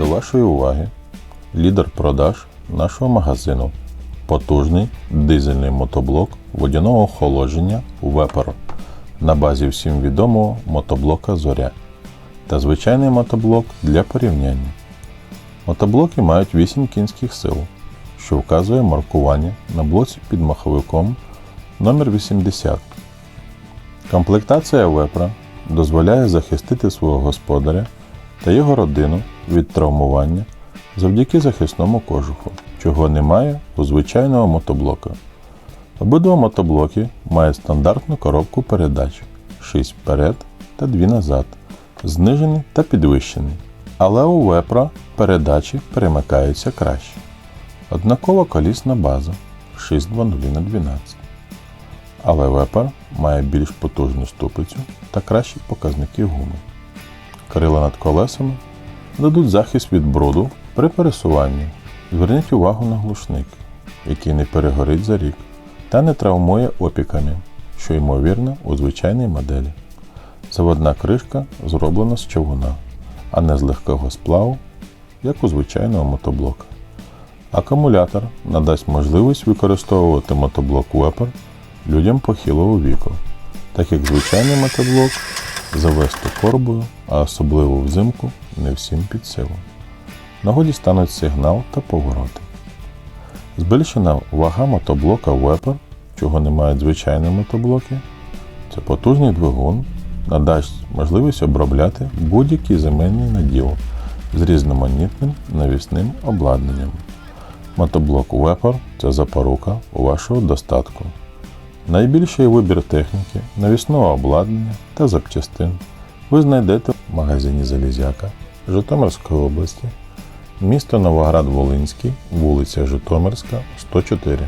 До вашої уваги лідер продаж нашого магазину. Потужний дизельний мотоблок водяного охолодження Вепер на базі всім відомого мотоблока Зоря та звичайний мотоблок для порівняння. Мотоблоки мають 8 кінських сил, що вказує маркування на блоці під маховиком номер 80 Комплектація вепра дозволяє захистити свого господаря та його родину від травмування завдяки захисному кожуху, чого немає у звичайного мотоблока. Обидва мотоблоки мають стандартну коробку передач 6 вперед та 2 назад, знижений та підвищений. Але у вепра передачі перемикаються краще. Однакова колісна база 620 на 12 але вепер має більш потужну ступицю та кращі показники гуми. Крила над колесами дадуть захист від бруду при пересуванні. Зверніть увагу на глушник, який не перегорить за рік та не травмує опіками, що ймовірно у звичайній моделі. Заводна кришка зроблена з човуна, а не з легкого сплаву, як у звичайного мотоблока. Акумулятор надасть можливість використовувати мотоблок Wepper людям похилого віку, так як звичайний мотоблок завести корбою, а особливо взимку не всім під силу. Нагоді стануть сигнал та повороти. Збільшена вага мотоблока Wepper, чого не мають звичайні мотоблоки, це потужний двигун, надасть можливість обробляти будь-який земельний наділ з різноманітним навісним обладнанням. Мотоблок Wepper – це запорука у вашого достатку. Найбільший вибір техніки, навісного обладнання та запчастин ви знайдете в магазині Залізяка Житомирської області, місто Новоград-Волинський, вулиця Житомирська, 104.